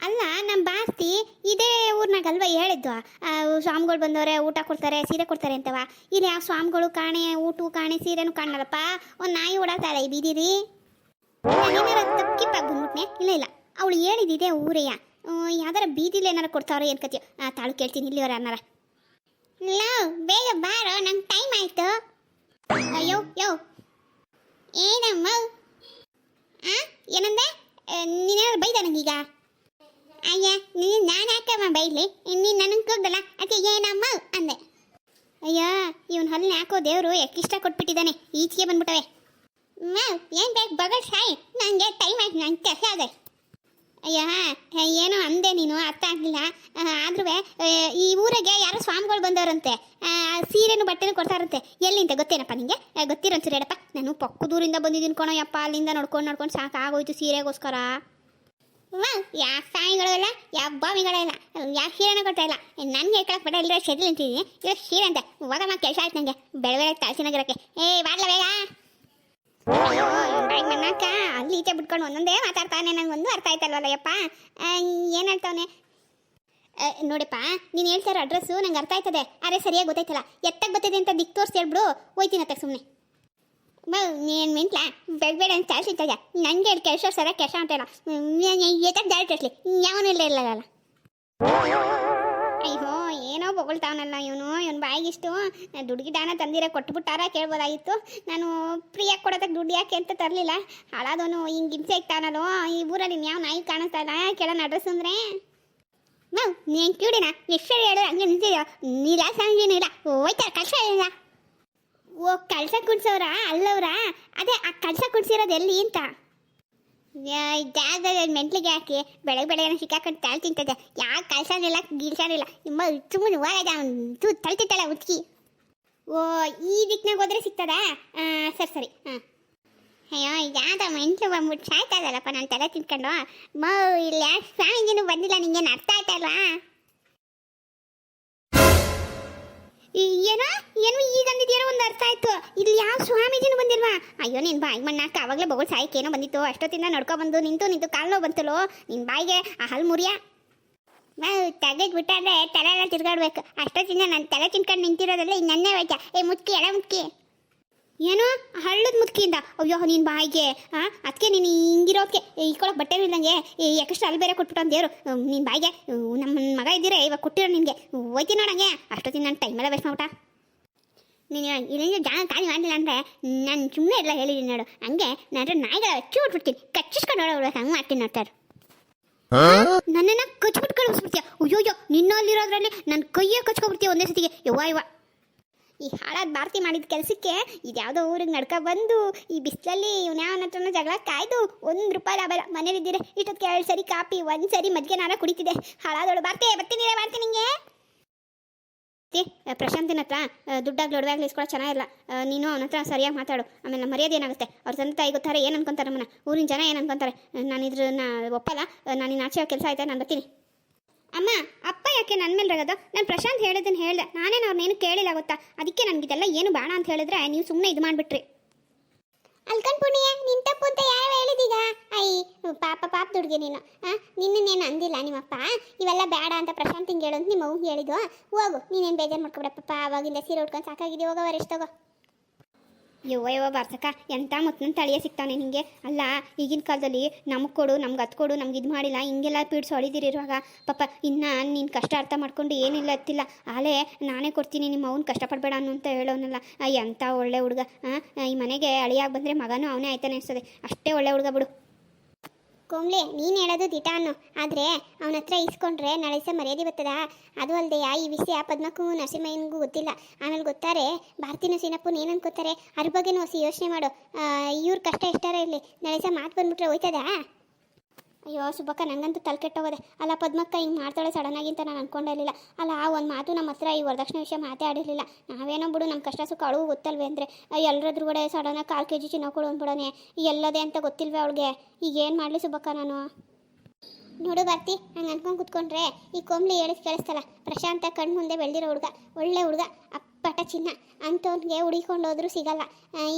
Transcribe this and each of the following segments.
ಅಲ್ಲ ನಮ್ಮ ಬಾಸ್ತಿ ಇದೇ ಊರ್ನಾಗ ಅಲ್ವಾ ಹೇಳಿದ್ವ? ಆ, ಸ್ವಾಮಿಗಳು ಬಂದವ್ರೆ ಊಟ ಕೊಡ್ತಾರೆ ಸೀರೆ ಕೊಡ್ತಾರೆ ಅಂತವ? ಇಲ್ಲಿ ಯಾವ ಸ್ವಾಮಿಗಳು ಕಾಣೆ ಊಟ ಕಾಣೆ ಸೀರೆನೂ ಕಾಣಲ್ಲಪ್ಪ? ಒಂದು ನಾಯಿ ಓಡಾಡ್ತಾಳೆ ಈ ಬೀದಿರಿ. ತಪ್ಪಿಪ್ಪಾಗಿ ಬಂದ್ಬಿಟ್ನೆ ಇಲ್ಲ ಇಲ್ಲ. ಅವಳು ಹೇಳಿದಿದೆ ಊರೆಯ. ಯಾವ್ದಾರ ಬೀದಿಲಿ ಏನಾರ ಕೊಡ್ತಾವ್ರೆ ಏನು ಕತಿ ತಾಳು ಕೇಳ್ತೀನಿ ಇಲ್ಲಿವರ ಅನ್ನಾರ. ಲವ್ ಬೇಗ ಬಾರೋ ನಂಗೆ ಟೈಮ್ ಆಯ್ತು. ಅಯ್ಯೋ ಯೋ ಏನಮ್ಮ? ಏನಂದೆ? ನೀನೇನಾದ್ರು ಬೈದ ನನಗೀಗ ಅಯ್ಯ, ನೀ ನಾನು ಯಾಕಮ್ಮ ಬೈಲಿ? ನೀನು ನನಗೆ ಕೂಗಲ್ಲ ಅದಕ್ಕೆ ಏನಮ್ಮ ಅಂದೆ. ಅಯ್ಯ, ಇವನ್ ಹಲ್ಲು ಯಾಕೋ ದೇವರು ಇಷ್ಟ ಕೊಟ್ಬಿಟ್ಟಿದ್ದಾನೆ, ಈಚೆಗೆ ಬಂದ್ಬಿಟ್ಟವೆ. ಮ್ಯಾವ್, ಏನು ಬೇಕು ಬಗಲ್ ಸಾಯಿ ನನಗೆ ಟೈಮ್ ಆಯ್ತು, ನಂಗೆ ಕೆಲಸ ಅದೇ ಅಯ್ಯ ಏನೋ ಅಂದೆ ನೀನು, ಅರ್ಥ ಆಗಲಿಲ್ಲ. ಆದ್ರೂ ಈ ಊರಿಗೆ ಯಾರೋ ಸ್ವಾಮಿಗಳು ಬಂದವರಂತೆ. ಸೀರೆನು ಬಟ್ಟೆನೂ ಕೊಡ್ತಾರಂತೆ. ಎಲ್ಲಿಂದ ಗೊತ್ತೇನಪ್ಪ ಗೊತ್ತಿರೋನ್ಸರಿ ಹೇಳಪ್ಪ ನಾನು ಪಕ್ಕದೂರಿಂದ ಬಂದಿದ್ದೀನಿ ಕಣೋ, ಯಪ್ಪ, ಅಲ್ಲಿಂದ ನೋಡ್ಕೊಂಡು ನೋಡ್ಕೊಂಡು ಸಾಕಾಗೋಯ್ತು ಸೀರೆಗೋಸ್ಕರ. ವಾವ್ ಯಾ ಸಾಯಿಗಳಿಲ್ಲ, ಯಾವ ಬಾವಿಗಳಿಲ್ಲ, ಯಾವ ಸೀರೆನೂ ಕೊಡ್ತಾ ಇಲ್ಲ ನನಗೆ ಹೇಳ್ಕೊಳಕ್ ಬೇಡ ಇಲ್ಲದ್ರೆ ಸರಿ ನಿಂತಿದ್ದೀನಿ. ಇವಾಗ ಸೀರೆ ಅಂತೆ. ಹೋಗಮ್ಮ, ಕೆಲಸ ಆಯ್ತು ನನಗೆ ಬೆಳೆ ಬೆಳೆ ಕಳ್ಸಿನಾಗಿರಕ್ಕೆ ಏ, ಬಾಡ್ಲ ಬೇಗ. ನನ್ನಕ್ಕ? ಅಲ್ಲಿ ಈಚೆ ಬಿಟ್ಕೊಂಡು ಒಂದೊಂದೇ ಮಾತಾಡ್ತಾನೆ. ನಂಗೆ ಒಂದು ಅರ್ಥ ಆಯ್ತಲ್ವಲ್ಲ, ಯಪ್ಪ? ಏನು ಹೇಳ್ತಾವನೆ? ನೋಡಪ್ಪ, ನೀನು ಹೇಳ್ತಾರೋ ಅಡ್ರೆಸ್ಸು ನಂಗೆ ಅರ್ಥ ಆಯ್ತದೆ. ಅರೆ, ಸರಿಯಾಗಿ ಗೊತ್ತಾಯ್ತಲ್ಲ. ಎತ್ತಕ್ಕೆ ಗೊತ್ತಿದೆ ಅಂತ ದಿಕ್ ತೋರಿಸಿ ಹೇಳ್ಬಿಡು. ಹೋಯ್ತೀನಿ ಅತ್ತ ಸುಮ್ಮನೆ ಬಾ ನೀನು ಮಿಂಟ್ಲ ಬೇಡ ಅಂತ ಚಾಲ್ಸಿದ್ದಾಗ ನನಗೆ ಹೇಳಿ ಕೆಲಸ ಸರ ಕೆಲಸ ಅಂತ ಇಲ್ಲ ಎತ್ತಕ್ಕೆ ಡೈರೆಕ್ಟ್ ಇರಲಿ ಯಾವನು ಇಲ್ಲ ಇಲ್ಲಲ್ಲ ಅಯ್ಯೋ, ಏನೋ ಬೊಗಳ್ತಾವನಲ್ಲ ಇವನು. ಇವನು ಬಾಯಿಗಿಷ್ಟು ದುಡ್ಗಿ ದಾನ ತಂದಿರ ಕೊಟ್ಬಿಟ್ಟಾರ ಕೇಳ್ಬೋದಾಗಿತ್ತು. ನಾನು ಫ್ರೀಯಾಗಿ ಕೊಡೋದಕ್ಕೆ ದುಡ್ಡು ಯಾಕೆ ಅಂತ ತರಲಿಲ್ಲ. ಹಾಳಾದವನು ಹಿಂಗೆ ಹಿಂಸೆ ಇಕ್ತಾವನಲ್ಲೋ ಈ ಊರಲ್ಲಿ ಯಾವ ನಾಯಿ ಕಾಣಿಸ್ತಾ ಇಲ್ಲ. ಕೇಳೋಣ ಅಡ್ರೆಸ್ ಅಂದ್ರೆ. ನಾವು ನೀನು ಕೇಳಿನ ಎಷ್ಟು ಹೇಳು ಹಂಗೆ ನಿಂತಿದ್ಯೋ? ನೀಲ ಇಲ್ಲ. ಹೋಯ್ತಾರ ಕಷ್ಟ ಇಲ್ಲ ಓ, ಕಳ್ಸ ಕುಡ್ಸೋರ ಅಲ್ಲವ್ರ? ಅದೇ, ಆ ಕಳ್ಸ ಕುಡ್ಸಿರೋದು ಎಲ್ಲಿ ಅಂತ? ಜಾಗ ಮೆಂಟ್ಲಿಗೆ ಹಾಕಿ ಬೆಳಗ್ಗೆ ಬೆಳಗ್ಗೆ ಸಿಕ್ಕಾಕೊಂಡು ತಾಳ್ ತಿಂತದೆ ಯಾವ ಕಳ್ಸನಿಲ್ಲ ಗಿಲ್ಸನಿಲ್ಲ ನಿಮ್ಮ ಸುಮ್ಮನೆ ಹೋಗದ ತೂ ತಳ್ತಿತ್ತಲ್ಲ ಉತ್ಕಿ ಓ, ಈ ದಿಕ್ನಾಗ ಹೋದ್ರೆ ಸಿಗ್ತದಾ? ಸರಿ ಸರಿ. ಹಾಂ ಅಯ್ಯೋ ಯಾವ್ದ ಮೆಂಟ್ಲು ಬಂದ್ಬಿಟ್ಟು ಸಾಯ್ತಾ ನಾನು ತಲೆ ತಿನ್ಕೊಂಡು. ಮೌ, ಇಲ್ಲಿ ಸ್ವಾಮೀಜಿನೂ ಬಂದಿಲ್ಲ, ನಿಂಗೇನು ಅರ್ಥ ಆಯ್ತಲ್ವಾ ಏನೋ, ಏನು ಈಗ ಅಂದಿದ್ಯಾರೋ ಒಂದು ಅರ್ಥ ಆಯ್ತು. ಇಲ್ಲಿ ಯಾವ ಸ್ವಾಮೀಜಿನ ಬಂದಿಲ್ವಾ? ಅಯ್ಯೋ, ನಿನ್ ಬಾಯಿ ಮಣ್ಣಾಕ ಅವಾಗಲೇ ಬಗಳು ಸಾಯಕ್ಕೆ ಏನೋ ಬಂದಿತ್ತು. ಅಷ್ಟೊತ್ತಿಂದ ನಡ್ಕೊ ಬಂದು ನಿಂತು ನಿಂತು ಕಾಲು ನೋವು ಬಂತಲ್ಲೋ? ನಿನ್ ಬಾಯಿಗೆ ಆ ಹಲ್ ಮುರಿಯ. ತೆಗೆದು ಬಿಟ್ಟಾದ್ರೆ ತಲೆ ಎಲ್ಲ ತಿರ್ಗಾಡ್ಬೇಕು. ಅಷ್ಟೊತ್ತಿಂದ ನಾನು ತಲೆ ತಿನ್ಕೊಂಡು ನಿಂತಿರೋದಲ್ಲ ಈಗ ನನ್ನೇ ಹೋಯ್ತಾ. ಏ, ಮುತ್ಕಿ, ಎಡ ಮುತ್ಕಿ. ಏನೋ? ಹಳ್ಳದ ಮುದುಕಿಯಿಂದ ಅಯ್ಯೋ ನಿನ್ ಬಾಯಿಗೆ ಆ? ಅದಕ್ಕೆ ನೀನು ಹಿಂಗಿರೋದಕ್ಕೆ ಇಕ್ಕೊಳಕ್ಕೆ ಬಟ್ಟೆ ಇಲ್ಲಂಗೆ ಯಾಕಷ್ಟು ಅಲ್ಲಿ ಬೇರೆ ಕೊಟ್ಬಿಟ್ಟು ಅಂತ ದೇವರು ನಿನ್ ಬಾಯಿಗೆ ನಮ್ಮ ಮಗ ಇದ್ದೀರಾ ಇವಾಗ ಕೊಟ್ಟಿರೋ ನಿನಗೆ. ಹೋಯ್ತೀನಿ ನೋಡಂಗೆ ಅಷ್ಟೊತ್ತಿನ ನಾನು ಟೈಮೆಲ್ಲ ವೇಸ್ಟ್ ಮಾಡ್ಬಿಟ್ಟ. ನೀನು ಇಲ್ಲಿಂದ ಜಾಗ ಖಾಲಿ ಮಾಡಲಿಲ್ಲ ಅಂದರೆ ನಾನು ಸುಮ್ಮನೆ ಎಲ್ಲ ಹೇಳಿದ್ದೀನಿ ನೋಡು. ಹಂಗೆ ನಾನು ನಾಯಿಗಳ ಹಚ್ಚಿ ಬಿಟ್ಬಿಡ್ತೀನಿ ಕಚ್ಚಿಸ್ಕೊಂಡು ನೋಡೋರು ಹಂಗೆ ಮಾಡ್ತೀನಿ ನೋಡ್ತಾರೆ ನನ್ನನ್ನು ಕಚ್ಬಿಟ್ಟು ಕಳಿಸ್ಬಿಡ್ತೀಯ ಅಯ್ಯೋಯ್ಯೋ ನಿನ್ನಲ್ಲಿರೋದ್ರಲ್ಲಿ ನನ್ನ ಕೈಯೇ ಕಚ್ಕೊಬಿಡ್ತೀಯ ಒಂದೇ ಸತಿಗೆ. ಯವ್ವ ಯವ್ವ. ಈ ಹಾಳಾದ ಭಾರತಿ ಮಾಡಿದ ಕೆಲಸಕ್ಕೆ ಇದ್ಯಾವುದೋ ಊರಿಗೆ ನಡ್ಕ ಬಂದು ಈ ಬಿಸಿಲಲ್ಲಿ ಇವ್ನ್ಯಾವನ ಹತ್ರನೂ ಜಗಳ ಕಾಯ್ದು ಒಂದು ರೂಪಾಯಿ ಲಾಭ ಮನೇಲಿದ್ದೀರ ಇಷ್ಟೊತ್ತಿಗೆ ಎರಡು ಸರಿ ಕಾಪಿ, ಒಂದು ಸರಿ ಮಜ್ಜಿಗೆ ನಾರ ಕುಡಿತಿದೆ ಹಾಳಾದೋಳು ಬರ್ತೆ ಬರ್ತೀನಿ ಬರ್ತೀನಿ ನಿಂಗೆ. ಪ್ರಶಾಂತಿನ ಹತ್ರ ದುಡ್ಡಾಗ್ಲಿ ಒಡವಾಗ್ಲಿ ಇಸ್ಕೊಳ್ಳೋ ಚೆನ್ನಾಗಿಲ್ಲ. ನೀನು ಅವನ ಹತ್ರ ಸರಿಯಾಗಿ ಮಾತಾಡು. ಆಮೇಲೆ ಮರ್ಯಾದೆ ಏನಾಗುತ್ತೆ? ಅವ್ರ ತಂದೆ ತಾಯಿ ಗೊತ್ತಾರೆ ಏನು ಅನ್ಕೊಂತಾರೆ ನಮ್ಮನ್ನ? ಊರಿನ ಜನ ಏನು ಅನ್ಕೊಂತಾರೆ? ನಾನು ನಾ ಒಪ್ಪಲ್ಲ. ನಾನು ಇನ್ನು ಆಚೆ ಕೆಲಸ ಆಯ್ತಾ, ನಾನು ಬರ್ತೀನಿ. ಅಮ್ಮ, ಅಪ್ಪ ಯಾಕೆ ನನ್ನ ಮೇಲೆ ರಗದ? ನಾನು ಪ್ರಶಾಂತ್ ಹೇಳಿದ್ದನ್ನು ಹೇಳ್ದೆ. ನಾನೇನು ಅವ್ರನ್ನೇನು ಕೇಳಿಲ್ಲ ಗೊತ್ತಾ? ಅದಕ್ಕೆ ನನಗಿದೆಲ್ಲ ಏನು ಬೇಡ ಅಂತ ಹೇಳಿದ್ರೆ ನೀವು ಸುಮ್ಮನೆ ಇದು ಮಾಡಿಬಿಟ್ರಿ. ಅಲ್ಕನ್ ಪುಣ್ಯ, ನಿನ್ ತಪ್ಪು ಅಂತ ಯಾರು ಹೇಳಿದೀಗ? ಅಯ್ಯ ಪಾಪ ಪಾಪ ದುಡ್ಗೆ ನೀನು. ನಿನ್ನೇನು ಅಂದಿಲ್ಲ ನಿಮ್ಮಪ್ಪ? ಇವೆಲ್ಲ ಬೇಡ ಅಂತ ಪ್ರಶಾಂತ್ ಹಿಂಗೆ ಹೇಳು ಅಂತ ನಿಮ್ಮ ಅವ್ಗೆ ಹೇಳಿದ್ವು. ಹೋಗು, ನೀನೇನು ಬೇಜಾರು ಮಾಡ್ಕೊಬಿಡಪ್ಪ ಅವಾಗಿಂದ ಸೀರೆ ಉಟ್ಕೊಂಡು ಸಾಕಾಗಿದೆ. ಹೋಗವ ರೆಸ್ಟ್ ತಗೋ. ಯವ್ವ ಯವ್ವ ಬಾರ್ಸಕ್ಕ ಎಂಥ ಮುತ್ತನ ತಳಿಯ ಸಿಗ್ತಾನೆ ನಿಮಗೆ ಅಲ್ಲ, ಈಗಿನ ಕಾಲದಲ್ಲಿ ನಮಗೆ ಕೊಡು, ನಮ್ಗೆ ಅದು ಕೊಡು, ನಮ್ಗೆ ಇದು ಮಾಡಿಲ್ಲ, ಹಿಂಗೆಲ್ಲ ಪೀಡ್ಸ್ ಹೊಳಿದಿರಿರುವಾಗ ಪಾಪ, ಇನ್ನು ನಿನ್ನ ಕಷ್ಟ ಅರ್ಥ ಮಾಡ್ಕೊಂಡು ಏನಿಲ್ಲ ಅತ್ತಿಲ್ಲ ಆಲೇ, ನಾನೇ ಕೊಡ್ತೀನಿ, ನಿಮ್ಮ ಅವ್ನು ಕಷ್ಟಪಡಬೇಡ ಅನ್ನು ಅಂತ ಹೇಳೋನಲ್ಲ ಎಂಥ ಒಳ್ಳೆ ಹುಡುಗ ಈ ಮನೆಗೆ ಅಳಿಯಾಗಿ ಬಂದರೆ ಮಗನೂ ಅವನೇ ಆಯ್ತಾನೆ ಅನಿಸ್ತದೆ. ಅಷ್ಟೇ ಒಳ್ಳೆ ಹುಡುಗ ಬಿಡು. ಕೋಮ್ಲೆ ನೀನು ಹೇಳೋದು ದಿಟಾನು. ಆದರೆ ಅವನ ಹತ್ರ ಇಸ್ಕೊಂಡ್ರೆ ನಾಳೆ ಮರ್ಯಾದೆ ಬರ್ತದ? ಅದು ಅಲ್ಲದೆ ಈ ವಿಷಯ ಪದ್ಮಕ್ಕೂ ನರಸಿಂಹಯ್ಯನಿಗೂ ಗೊತ್ತಿಲ್ಲ. ಆಮೇಲೆ ಗೊತ್ತಾರೆ, ಭಾರತೀನ ನರಸಿಂಹಪ್ಪನ ಏನು ಅನ್ಕೋತಾರೆ? ಅದ್ರ ಬಗ್ಗೆನೂ ಹೊಸ ಯೋಚನೆ ಮಾಡು. ಇವ್ರ ಕಷ್ಟ ಎಷ್ಟಾರ ಇರಲಿ. ನಾಳೆ ಸಹ ಮಾತು ಬಂದ್ಬಿಟ್ರೆ ಹೋಯ್ತದಾ? ಅಯ್ಯೋ, ಸುಬ್ಬಕ್ಕ, ನಂಗಂತೂ ತಲೆ ಕೆಟ್ಟೋಗೋದೆ. ಅಲ್ಲ, ಪದ್ಮಕ್ಕ ಹಿಂಗೆ ಮಾಡ್ತಾಳೆ ಸಡನ್ನಾಗಿ ಅಂತ ನಾನು ಅನ್ಕೊಂಡಿರಲಿಲ್ಲ ಅಲ್ಲ, ಆ ಒಂದು ಮಾತು ನಮ್ಮ ಹತ್ರ ಈ ವರದಕ್ಷಿಣೆ ವಿಷಯ ಮಾತಾಡಿರಲಿಲ್ಲ. ನಾವೇನೋ ಬಿಡು ನಮ್ಮ ಕಷ್ಟ ಸುಖ ಅಳು ಗೊತ್ತಲ್ವೇ ಅಂದರೆ. ಎಲ್ಲರದ್ರ ಕೂಡ ಸಡನ್ನಾಗಿ ಕಾಲು ಕೆ ಜಿ ಚಿನ್ನ ಕೊಡು ಅಂದ್ಬಿಡೋನೆ. ಎಲ್ಲದೆ ಅಂತ ಗೊತ್ತಿಲ್ವೇ ಅವಳಿಗೆ. ಈಗ ಏನು ಮಾಡಲಿ ಸುಬ್ಬಕ್ಕ ನಾನು? ನೋಡು ಬರ್ತಿ, ಹಂಗೆ ಅನ್ಕೊಂಡು ಕುತ್ಕೊಂಡ್ರೆ ಈ ಕೊಂಬ್ಲಿ ಹೇಳಿದ್ ಕೇಳಿಸ್ತಲ್ಲ. ಪ್ರಶಾಂತ ಕಣ್ಣು ಮುಂದೆ ಬೆಳೆದಿರೋ ಹುಡುಗ. ಒಳ್ಳೆ ಹುಡುಗ. ಅಪ್ಪ ಅಪ್ಪಟ ಚಿನ್ನ ಅಂಥವ್ನಿಗೆ ಹುಡಿಕೊಂಡು ಹೋದ್ರೂ ಸಿಗಲ್ಲ.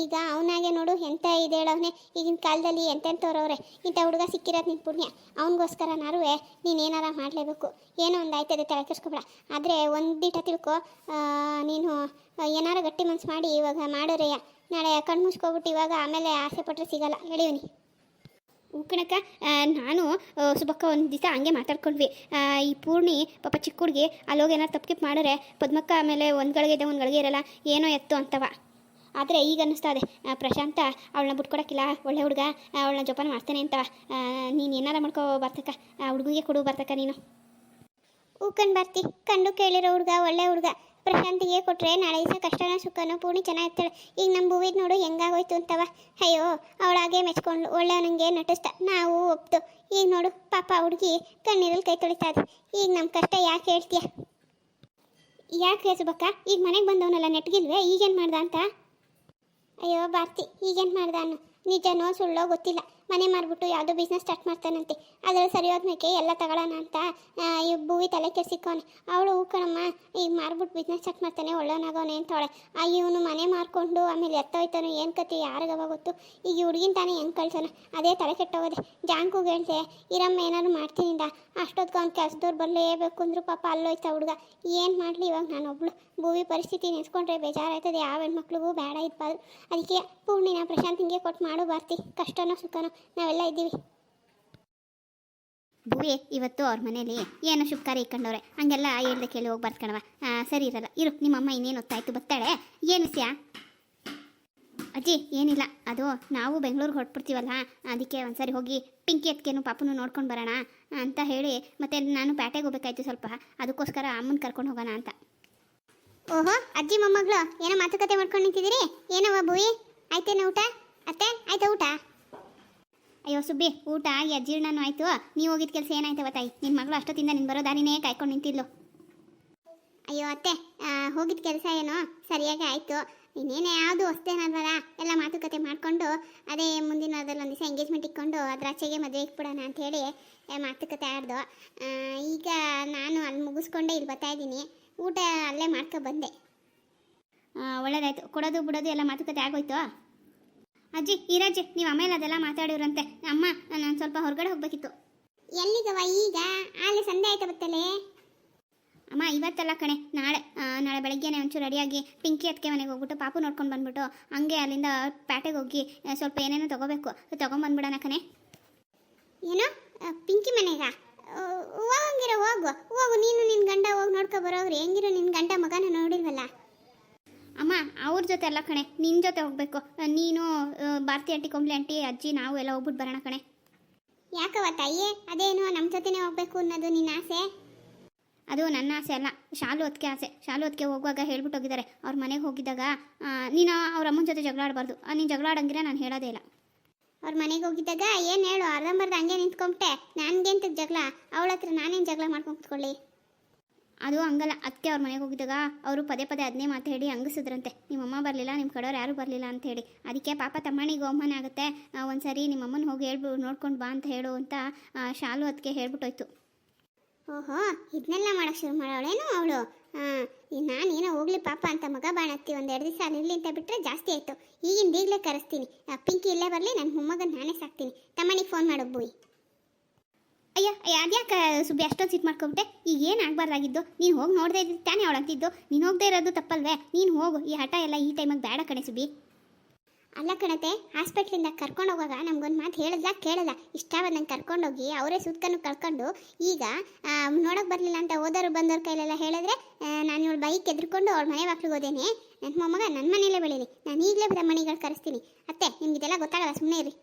ಈಗ ಅವನಾಗೆ ನೋಡು ಎಂತ ಇದೆ ಹೇಳೋವನೇ. ಈಗಿನ ಕಾಲದಲ್ಲಿ ಎಂತೆಂಥವ್ರವ್ರೆ ಇಂಥ ಹುಡುಗ ಸಿಕ್ಕಿರೋದು ನಿನ್ನ ಪುಣ್ಯ. ಅವನಿಗೋಸ್ಕರ ನಾರುವೆ ನೀನು ಏನಾರ ಮಾಡಲೇಬೇಕು. ಏನೋ ಒಂದು ಆಯ್ತದೆ ತಲೆ ಕೆಡ್ಸ್ಕೊಬೇಡ. ಆದರೆ ಒಂದಿಟ ತಿಳ್ಕೊ. ನೀನು ಏನಾರ ಗಟ್ಟಿ ಮನ್ಸು ಮಾಡಿ ಇವಾಗ ಮಾಡೋರೆಯ ನಾಳೆ ಕಣ್ಣು ಮುಚ್ಕೊಬಿಟ್ಟು ಇವಾಗ ಆಮೇಲೆ ಆಸೆ ಪಟ್ಟರೆ ಸಿಗಲ್ಲ. ಹೇಳಿವ್ನಿ ಉಕ್ಕಣಕ್ಕ ನಾನು ಸುಬಕ್ಕ ಒಂದು ದಿವಸ ಹಂಗೆ ಮಾತಾಡ್ಕೊಂಡ್ವಿ. ಈ ಪೂರ್ಣಿ ಪಾಪ ಚಿಕ್ಕ ಹುಡುಗಿ ಅಲ್ಲೋಗಿ ಏನಾರು ತಪ್ಪಿಪ್ ಮಾಡಿದ್ರೆ ಪದ್ಮಕ್ಕ ಆಮೇಲೆ ಒಂದು ಗಳಿಗೆ ಇದೆ ಒಂದು ಗಳಿಗೆ ಇರಲ್ಲ, ಏನೋ ಎತ್ತು ಅಂತವ. ಆದರೆ ಈಗ ಅನ್ನಿಸ್ತಾ ಇದೆ ಪ್ರಶಾಂತ ಅವಳನ್ನ ಬಿಟ್ಕೊಡಕ್ಕಿಲ್ಲ ಒಳ್ಳೆ ಹುಡುಗ ಅವಳನ್ನ ಜೋಪಾನ ಮಾಡ್ತಾನೆ ಅಂತ ನೀನು ಏನಾರ ಮಾಡ್ಕೋ ಬರ್ತಕ್ಕ ಹುಡುಗಿಗೆ ಕೊಡು ಬರ್ತಕ್ಕ ನೀನು. ಹೂಕಂಡು ಬರ್ತಿ, ಕಂಡು ಕೇಳಿರೋ ಹುಡುಗ, ಒಳ್ಳೆ ಹುಡುಗ. ಪ್ರಶಾಂತಿಗೆ ಕೊಟ್ರೆ ನಾಳೆ ದಿವಸ ಕಷ್ಟನ ಸುಖನ ಪೂರ್ಣಿ ಚೆನ್ನಾಗಿರ್ತಾಳೆ. ಈಗ ನಮ್ಮ ಭೂವಿದ್ ನೋಡು ಹೆಂಗಾಗೋಯ್ತು ಅಂತವ. ಅಯ್ಯೋ ಅವಳಾಗೆ ಮೆಚ್ಕೊಂಡು ಒಳ್ಳೆಯವನಿಗೆ ನಟಿಸ್ತ. ನಾವು ಒಪ್ತು ಈಗ ನೋಡು, ಪಾಪ ಹುಡುಗಿ ಕಣ್ಣೀರಲ್ಲಿ ಕೈ ತೊಳಿತಾ ಇದೆ. ಈಗ ನಮ್ಮ ಕಷ್ಟ ಯಾಕೆ ಹೇಳ್ತೀಯ? ಯಾಕೆ ಸುಬಕ್ಕ ಈಗ ಮನೆಗೆ ಬಂದವನಲ್ಲ, ನೆಟ್ಗಿಲ್ವೇ? ಈಗೇನು ಮಾಡ್ದ ಅಂತ? ಅಯ್ಯೋ, ಭಾರತಿ ಈಗೇನು ಮಾಡ್ದ ಅನ್ನು? ನಿಜನೋ ಸುಳ್ಳೋ ಗೊತ್ತಿಲ್ಲ. ಮನೆ ಮಾರ್ಬಿಟ್ಟು ಯಾವುದೋ ಬಿಸ್ನೆಸ್ ಸ್ಟಾರ್ಟ್ ಮಾಡ್ತಾನಂತೆ. ಅದರಲ್ಲಿ ಸರಿ ಎಲ್ಲ ತಗೊಳ್ಳೋಣ ಅಂತ ಈ ಭೂವಿ ತಲೆ ಕೆಡ್ಸಿಕ್ಕೋನೆ. ಅವಳು, ಕಣಮ್ಮ ಈಗ ಮಾರ್ಬಿಟ್ಟು ಬಿಸ್ನೆಸ್ ಸ್ಟಾರ್ಟ್ ಮಾಡ್ತಾನೆ ಒಳ್ಳೆಯವನಾಗವನೆ ಅಂತವಳೆ ಆ ಇವನು ಮನೆ ಮಾರ್ಕೊಂಡು ಆಮೇಲೆ ಎತ್ತೋಯ್ತಾನೋ ಏನು ಕತೆ ಯಾರಿಗವ ಗೊತ್ತು? ಈಗ ಹುಡುಗಿನ ತಾನೇ ಹೆಂಗೆ ಕಳ್ಸೋಣ? ಅದೇ ತಲೆ ಕೆಟ್ಟೋಗೋದೆ. ಜಾಂಕು ಹೇಳ್ದೆ, ಇರಮ್ಮ, ಏನಾದ್ರು ಮಾಡ್ತೀನಿಂದ ಅಷ್ಟೊತ್ತಿಗೆ ಅವ್ನು ಕೆಲಸದವ್ರು ಬರಲೇಬೇಕು ಅಂದ್ರು ಪಾಪ ಅಲ್ಲೋಯ್ತಾ ಹುಡುಗ. ಏನು ಮಾಡಲಿ ಇವಾಗ ನಾನೊಬ್ಳು ಭೂವಿ ಪರಿಸ್ಥಿತಿ ನೆನೆಸ್ಕೊಂಡ್ರೆ ಬೇಜಾರಾಯ್ತದೆ. ಯಾವ ಹೆಣ್ಮಕ್ಳಿಗೂ ಬೇಡ ಇದ್ಬಾರ್ದು. ಅದಕ್ಕೆ ಪೂರ್ಣಿನ ಪ್ರಶಾಂತ್ ಹಿಂಗೆ ಕೊಟ್ಟು ಮಾಡು ಬರ್ತಿ ಕಷ್ಟನೋ ಸುಖನೋ ನಾವೆಲ್ಲ ಇದ್ದೀವಿ. ಭೂವಿ ಇವತ್ತು ಅವ್ರ ಮನೇಲಿ ಏನೋ ಶುಭಕಾರ ಇಕ್ಕಂಡವ್ರೆ. ಹಂಗೆಲ್ಲ ಹೇಳ್ದೆ ಕೇಳಿ ಹೋಗಿ ಬರ್ತ್ಕಣವ ಸರಿ ಇರಲ್ಲ, ಇರು ನಿಮ್ಮಮ್ಮ ಇನ್ನೇನು ಹೊತ್ತಾಯ್ತು ಬರ್ತಾಳೆ ಏನು ಸ್ಯಾ ಅಜ್ಜಿ, ಏನಿಲ್ಲ, ಅದು ನಾವು ಬೆಂಗಳೂರಿಗೆ ಹೊರಟ್ಬಿಡ್ತೀವಲ್ಲ, ಅದಕ್ಕೆ ಒಂದ್ಸರಿ ಹೋಗಿ ಪಿಂಕಿ ಎತ್ಕೇನು ಪಾಪನು ನೋಡ್ಕೊಂಡು ಬರೋಣ, ಅಂತ ಹೇಳಿ ಮತ್ತೆ ನಾನು ಪ್ಯಾಟೆಗೆ ಹೋಗ್ಬೇಕಾಯ್ತು ಸ್ವಲ್ಪ, ಅದಕ್ಕೋಸ್ಕರ ಅಮ್ಮನ ಕರ್ಕೊಂಡು ಹೋಗೋಣ ಅಂತ. ಓಹೋ, ಅಜ್ಜಿ ಮೊಮ್ಮಗಳು, ಏನೋ ಮಾತುಕತೆ ಮಾಡ್ಕೊಂಡು ನಿಂತಿದ್ದೀರಿ? ಏನವ ಭೂಯಿ ಆಯ್ತೇನ ಊಟ? ಅತ್ತೆ, ಆಯ್ತಾ ಊಟ? ಅಯ್ಯೋ ಸುಬ್ಬಿ, ಊಟ ಆಗಿ ಅಜೀರ್ಣನೂ ಆಯಿತು. ನೀವು ಹೋಗಿದ ಕೆಲಸ ಏನಾಯ್ತವ ತಾಯಿ ನಿನ್ನ ಮಗಳು ಅಷ್ಟೊತ್ತಿಂದ ನಿನ್ನ ಬರೋ ದಾರಿನೇ ಕಾಯ್ಕೊಂಡು ನಿಂತಿದ್ಲು. ಅಯ್ಯೋ ಅತ್ತೆ ಹೋಗಿದ್ದ ಕೆಲಸ ಏನೋ ಸರಿಯಾಗಿ ಆಯಿತು. ಇನ್ನೇನೇ ಯಾವುದು ಹೊಸ್ತೇನಲ್ವಲ್ಲ ಎಲ್ಲ ಮಾತುಕತೆ ಮಾಡಿಕೊಂಡು, ಅದೇ ಮುಂದಿನ ಅದರಲ್ಲಿ ಒಂದು ದಿವಸ ಎಂಗೇಜ್ಮೆಂಟ್ ಇಟ್ಕೊಂಡು ಅದರ ಆಚೆಗೆ ಮದುವೆ ಇಟ್ಬಿಡೋಣ ಅಂಥೇಳಿ ಮಾತುಕತೆ ಆಡ್ದು. ಈಗ ನಾನು ಅಲ್ಲಿ ಮುಗಿಸ್ಕೊಂಡೇ ಇಲ್ಲಿ ಬರ್ತಾ ಇದ್ದೀನಿ. ಊಟ ಅಲ್ಲೇ ಮಾಡ್ಕೊ ಬಂದೆ. ಒಳ್ಳೇದಾಯ್ತು. ಕೊಡೋದು, ಬಿಡೋದು ಎಲ್ಲ ಮಾತುಕತೆ ಆಗೋಯ್ತು? ಅಜ್ಜಿ ಈರಜ್ಜಿ ನೀವು ಆಮೇಲೆ ಅದೆಲ್ಲ ಮಾತಾಡಿವ್ರಂತೆ. ಅಮ್ಮ ನಾನು ಸ್ವಲ್ಪ ಹೊರಗಡೆ ಹೋಗ್ಬೇಕಿತ್ತು. ಎಲ್ಲಿಗವ ಈಗ? ಆಲೆ ಸಂದೆ ಆಯ್ತಾ ಬತ್ತಲೆ? ಅಮ್ಮ ಇವತ್ತಲ್ಲ ಕಣೆ ನಾಳೆ. ನಾಳೆ ಬೆಳಗ್ಗೆನೆ ಒಂಚೂರು ರೆಡಿಯಾಗಿ ಪಿಂಕಿ ಅದಕ್ಕೆ ಮನೆಗೆ ಹೋಗ್ಬಿಟ್ಟು ಪಾಪು ನೋಡ್ಕೊಂಡು ಬಂದ್ಬಿಟ್ಟು ಹಂಗೆ ಅಲ್ಲಿಂದ ಪ್ಯಾಟೆಗೆ ಹೋಗಿ ಸ್ವಲ್ಪ ಏನೇನೋ ತಗೋಬೇಕು. ತೊಗೊಂಬಂದ್ಬಿಡೋಣ ಕಣೆ. ಏನು? ಪಿಂಕಿ ಮನೆಗ? ಹೋಗಂಗಿರೋ ಹೋಗು. ಹೋಗು ನೀನು ನಿನ್ನ ಗಂಡ ಹೋಗಿ ನೋಡ್ಕೊ ಬರೋವ್ರಿ. ಹೆಂಗಿರೋ ನಿನ್ನ ಗಂಡ ಮಗನ ನೋಡಿಲ್ವಲ್ಲ? ಅವ್ರ ಜೊತೆ ಅಲ್ಲ ಕಣೆ ನಿನ್ನ ಜೊತೆ ಹೋಗ್ಬೇಕು. ನೀನು ಭಾರತಿ ಆಂಟಿ ಕೊಂಬ್ಲಿ ಆಂಟಿ ಅಜ್ಜಿ ನಾವು ಎಲ್ಲ ಹೋಗ್ಬಿಟ್ಟು ಬರೋಣ ಕಣೆ. ಯಾಕವ ತಾಯಿ ಅದೇನು ನಮ್ಮ ಜೊತೆನೇ ಹೋಗ್ಬೇಕು ಅನ್ನೋದು ನಿನ್ನ ಆಸೆ? ಅದು ನನ್ನ ಆಸೆ ಅಲ್ಲ ಶಾಲು ಹೊತ್ತಿಗೆ ಆಸೆ. ಶಾಲು ಹೊತ್ತಿಗೆ ಹೋಗುವಾಗ ಹೇಳ್ಬಿಟ್ಟು ಹೋಗಿದ್ದಾರೆ. ಅವ್ರ ಮನೆಗೆ ಹೋಗಿದ್ದಾಗ ನೀನು ಅವ್ರ ಅಮ್ಮನ ಜೊತೆ ಜಗಳ ಆಡಬಾರ್ದು ನೀನು ಜಗಳ ಆಡಂಗಿರ ನಾನು ಹೇಳೋದೇ ಇಲ್ಲ. ಅವ್ರ ಮನೆಗೆ ಹೋಗಿದ್ದಾಗ ಏನು ಹೇಳು ಅರ್ಧಂಬರ್ಧ ಹಂಗೆ ನಿಂತ್ಕೊಂಬಿಟ್ಟೆ. ನನಗೆ ಜಗಳ? ಅವಳ ಹತ್ರ ನಾನೇನು ಜಗಳ ಮಾಡ್ಕೊಂಡು ಕೂತ್ಕೊಳ್ಳಿ? ಅದು ಹಂಗಲ್ಲ. ಅದಕ್ಕೆ ಅವ್ರ ಮನೆಗೆ ಹೋಗಿದ್ದಾಗ ಅವರು ಪದೇ ಪದೇ ಅದನ್ನೇ ಮಾತು ಹೇಳಿ ನಿಮ್ಮ ನಿಮ್ಮಮ್ಮ ಬರಲಿಲ್ಲ ನಿಮ್ಮ ಕಡೆಯವ್ರು ಯಾರೂ ಬರಲಿಲ್ಲ ಅಂತ ಹೇಳಿ. ಅದಕ್ಕೆ ಪಾಪ ತಮ್ಮಣ್ಣಿಗೆ ಅವಮಾನ ಆಗುತ್ತೆ. ಒಂದು ಸರಿ ನಿಮ್ಮಮ್ಮನ ಹೋಗಿ ಹೇಳ್ಬಿ, ನೋಡ್ಕೊಂಡು ಬಾ ಅಂತ ಹೇಳು ಅಂತ ಶಾಲು ಅದಕ್ಕೆ ಹೇಳ್ಬಿಟ್ಟೋಯ್ತು. ಓಹೋ, ಇದನ್ನೆಲ್ಲ ಮಾಡೋಕ್ಕೆ ಶುರು ಮಾಡೋಳೇನು ಅವಳು? ಹಾಂ ನಾನೇನೋ ಹೋಗ್ಲಿ ಪಾಪ ಅಂತ ಮಗ ಬಾಣತ್ತಿ ಎರಡು ದಿವಸ ಅಲ್ಲಿ ಅಂತ ಬಿಟ್ಟರೆ ಜಾಸ್ತಿ ಆಯಿತು. ಈಗಿಂದ ಈಗಲೇ ಕರೆಸ್ತೀನಿ. ಪಿಂಕಿ ಇಲ್ಲೇ ಬರಲಿ ನನ್ನ ಮೊಮ್ಮಗನ ನಾನೇ ಸಾಕ್ತೀನಿ. ತಮ್ಮನಿಗೆ ಫೋನ್ ಮಾಡು, ಬೂಯಿ. ಅಯ್ಯ ಅದ್ಯಾಕೆ ಸುಬ್ಬಿ ಅಷ್ಟೊಂದು ಸಿಟ್ಟು ಮಾಡ್ಕೊಂಬಿಟ್ಟೆ? ಈಗ ಏನು ಆಗಬಾರ್ದಾಗಿದ್ದು? ನೀನು ಹೋಗಿ ನೋಡದೇ ಇದ್ದು ತಾನೇ ಅವಳಂತಿದ್ದು ನೀನು ಹೋಗದೆ ಇರೋದು ತಪ್ಪಲ್ವೇ? ನೀನು ಹೋಗು, ಈ ಹಠ ಎಲ್ಲ ಈ ಟೈಮಿಗೆ ಬೇಡ ಕಣೆ ಸುಬ್ಬಿ. ಅಲ್ಲ ಕಣತೆ, ಹಾಸ್ಪಿಟ್ಲಿಂದ ಕರ್ಕೊಂಡು ಹೋಗುವಾಗ ನಮ್ಗೊಂದು ಮಾತು ಹೇಳಲ್ಲ ಕೇಳಲ್ಲ? ಇಷ್ಟ ನಂಗೆ ಕರ್ಕೊಂಡೋಗಿ ಅವರೇ ಸುತ್ಕನ್ನು ಕರ್ಕೊಂಡು ಈಗ ನೋಡೋಕೆ ಬರಲಿಲ್ಲ ಅಂತ ಓದೋರು ಬಂದವ್ರ ಕೈಲೆಲ್ಲ ಹೇಳಿದ್ರೆ ನಾನು ಇವಳು ಬೈಕ್ ಎದ್ರುಕೊಂಡು ಅವಳ ಮನೆ ಬಾಕ್ಲಿಗೆ ಹೋದೇನೆ. ನನ್ನ ಮೊಮ್ಮಗ ನನ್ನ ಮನೆಯಲ್ಲೇ ಬೆಳೀಲಿ. ನಾನು ಈಗಲೇ ಮಣಿಗಳು ಕರೆಸ್ತೀನಿ. ಅತ್ತೆ ನಿಮ್ಗೆ ಇದೆಲ್ಲ ಗೊತ್ತಾಗಲ್ಲ ಸುಮ್ಮನೆ ಇರಿ.